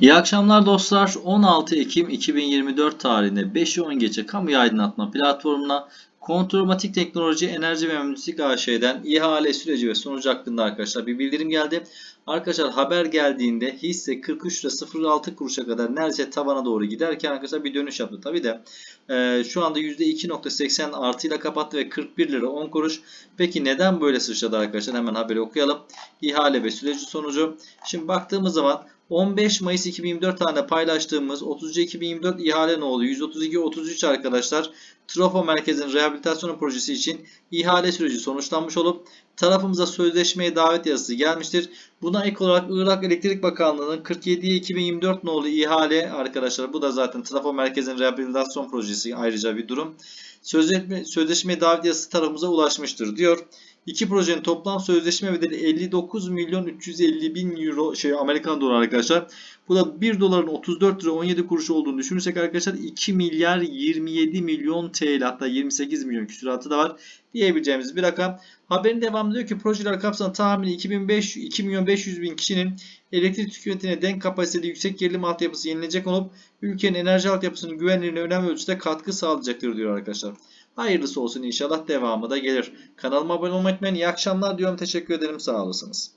İyi akşamlar dostlar. 16 Ekim 2024 tarihinde 5'i 10 gece kamu aydınlatma platformuna Kontrolmatik Teknoloji Enerji ve Mühendislik AŞ'den ihale süreci ve sonucu hakkında arkadaşlar bir bildirim geldi. Arkadaşlar haber geldiğinde hisse 43 lira 06 kuruşa kadar neredeyse tavana doğru giderken arkadaşlar bir dönüş yaptı. Tabi de e, şu anda %2.80 artıyla kapattı ve 41 lira 10 kuruş. Peki neden böyle sıçradı arkadaşlar? Hemen haberi okuyalım. İhale ve süreci sonucu. Şimdi baktığımız zaman 15 Mayıs 2024 tane paylaştığımız 30 2024 ihale ne oldu? 132-33 arkadaşlar. Trafo Merkezi'nin rehabilitasyon projesi için ihale süreci sonuçlanmış olup tarafımıza sözleşmeye davet yazısı gelmiştir. Buna ek olarak Irak Elektrik Bakanlığı'nın 47 2024 nolu ihale arkadaşlar bu da zaten Trafo Merkezi'nin rehabilitasyon projesi ayrıca bir durum. Sözleşme, sözleşmeye davet yazısı tarafımıza ulaşmıştır diyor. İki projenin toplam sözleşme bedeli 59 milyon 350 bin euro şey Amerikan doları arkadaşlar. Bu da 1 doların 34 lira 17 kuruş olduğunu düşünürsek arkadaşlar 2 milyar 27 milyon TL hatta 28 milyon küsuratı da var diyebileceğimiz bir rakam. Haberin devamında diyor ki projeler kapsamında tahmini 2005, 2 milyon 500 bin kişinin elektrik tüketimine denk kapasiteli yüksek gerilim altyapısı yenilecek olup ülkenin enerji altyapısının güvenliğine önemli ölçüde katkı sağlayacaktır diyor arkadaşlar. Hayırlısı olsun inşallah devamı da gelir. Kanalıma abone olmayı unutmayın. İyi akşamlar diyorum. Teşekkür ederim. Sağ olasınız.